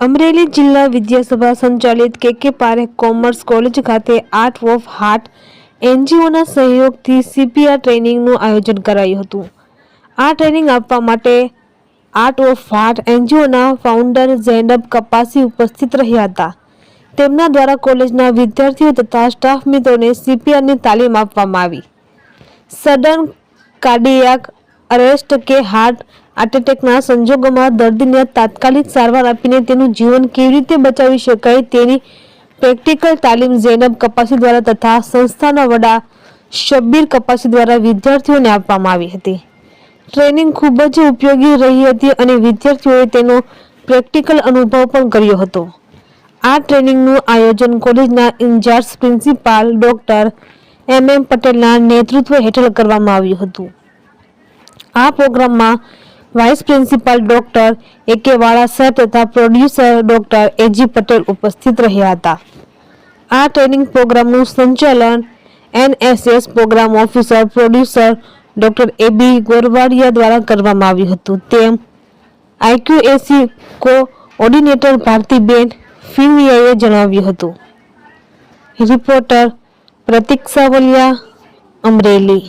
અમરેલી જિલ્લા વિદ્યાસભા સંચાલિત K K Parekh commerce college ખાતે આર્ટ ઓફ હાર્ટ એનજીઓના સહયોગથી સીપીઆર ટ્રેનિંગનું આયોજન કરાયું હતું. આ ટ્રેનિંગ આપવા માટે આર્ટ ઓફ હાર્ટ એનજીઓના ફાઉન્ડર ઝૈનબ કપાસી ઉપસ્થિત રહ્યા હતા. તેમના દ્વારા કોલેજના વિદ્યાર્થીઓ તથા સ્ટાફ મિત્રોને સીપીઆરની તાલીમ આપવામાં આવી. સડન કાર્ડિયાક અરેસ્ટ કે હાર્ટ એટેકના સંજોગોમાં દર્દીને તાત્કાલિક સારવાર આપીને તેનું જીવન કેવી રીતે બચાવી શકાય તેની પ્રેક્ટિકલ તાલીમ ઝેનબ કપાસી દ્વારા તથા સંસ્થાના વડા શબ્બીર કપાસી દ્વારા વિદ્યાર્થીઓને આપવામાં આવી હતી. ટ્રેનિંગ ખૂબ જ ઉપયોગી રહી હતી અને વિદ્યાર્થીઓએ તેનો પ્રેક્ટિકલ અનુભવ પણ કર્યો હતો. આ ટ્રેનિંગનું આયોજન કોલેજના incharge principal doctor M M પટેલના નેતૃત્વ હેઠળ કરવામાં આવ્યું હતું. આ પ્રોગ્રામમાં વાઇસ પ્રિન્સિપાલ ડોક્ટર એ કે વાળા સર તથા પ્રોડ્યુસર ડોક્ટર એજી પટેલ ઉપસ્થિત રહ્યા હતા. આ ટ્રેનિંગ પ્રોગ્રામનું સંચાલન NSS program officer producer doctor A B Gorwadia દ્વારા કરવામાં આવ્યું હતું. તેમ આઈક્યુએસી કો ઓર્ડિનેટર ભારતીબેન ફિમિયાએ જણાવ્યું હતું. રિપોર્ટર પ્રતિક્ષા વલિયા અમરેલી.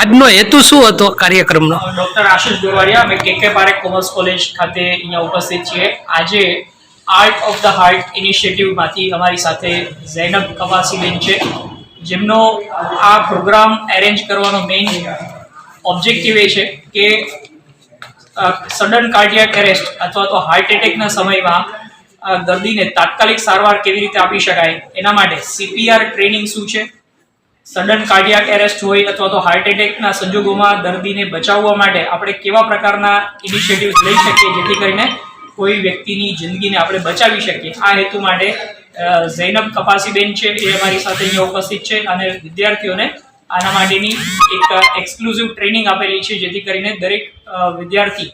આજનો હેતુ શું હતો કાર્યક્રમનો? ડોક્ટર આશિષ દોરવાડિયા અમે કે કે પારેખ કોમર્સ કોલેજ ખાતે અહીંયા ઉપસ્થિત છીએ. આજે આર્ટ ઓફ ધ હાર્ટ ઇનિશિયેટિવમાંથી અમારી સાથે ઝૈનબ કવાસીબેન છે, જેમનો આ પ્રોગ્રામ એરેન્જ કરવાનો મેઇન ઓબ્જેક્ટિવ એ છે કે સડન કાર્ડિયાક એરેસ્ટ અથવા તો હાર્ટ એટેકના સમયમાં દર્દીને તાત્કાલિક સારવાર કેવી રીતે આપી શકાય, એના માટે સીપીઆર ટ્રેનિંગ શું છે સડન કાર્ડિયાક એરેસ્ટ હોય અથવા તો હાર્ટ એટેકના સંજોગોમાં દર્દીને બચાવવા માટે આપણે કેવા પ્રકારના ઇનિશિયેટિવ્સ લઈ શકીએ જેથી કરીને કોઈ વ્યક્તિની જિંદગીને આપણે બચાવી શકીએ? આ હેતુ માટે ઝૈનબ કપાસીબેન છે એ અમારી સાથે અહીંયા ઉપસ્થિત છે અને વિદ્યાર્થીઓને આના માટેની એક એક્સક્લુઝિવ ટ્રેનિંગ આપેલી છે જેથી કરીને દરેક વિદ્યાર્થી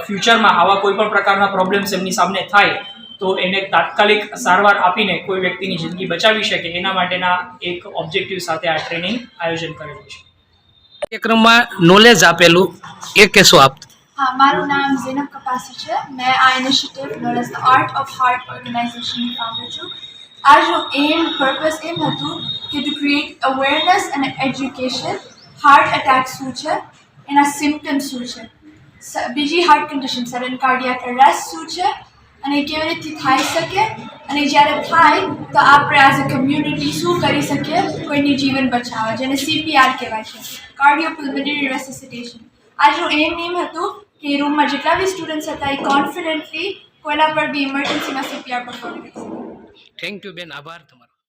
ફ્યુચરમાં આવા કોઈ પણ પ્રકારના પ્રોબ્લેમ્સ એમની સામે થાય તો એને તાત્કાલિક સારવાર આપીને કોઈ વ્યક્તિની જિંદગી બચાવી શકે એના માટેના એક ઓબ્જેક્ટિવ સાથે આ ટ્રેનિંગ આયોજન કરેલું છે. કાર્યક્રમમાં નોલેજ આપેલું. એ કહેશો આપ. હા મારું નામ ઝેનબ કપાસી છે. મેં આ initiative known as the art of heart ઓર્ગેનાઇઝેશનની founder છું. આજનું એમ પર્પસ એમ હતું કે ટુ ક્રિએટ અવેરનેસ અને એજ્યુકેશન હાર્ટ એટેક શું છે? એના સિમ્ટમ્સ શું છે? બીજી heart condition sudden cardiac arrest શું છે? અને કેવી રીતે થઈ શકે અને જ્યારે થાય, તો આપણે એઝ અ કમ્યુનિટી શું કરી શકીએ? કોઈની જીવન બચાવવા જેને સીપીઆર કહેવાય છે. કાર્ડિયોપલ્મનરી રેસિસિટેશન આજનું એમ એમ હતું કે રૂમમાં જેટલા બી સ્ટુડન્ટ્સ હતા, એ કોન્ફિડન્ટલી કોઈના પર બી ઇમરજન્સીમાં સીપીઆર પરફોર્મ કરી શકે. થેન્ક યુ બેન, આભાર તમારો.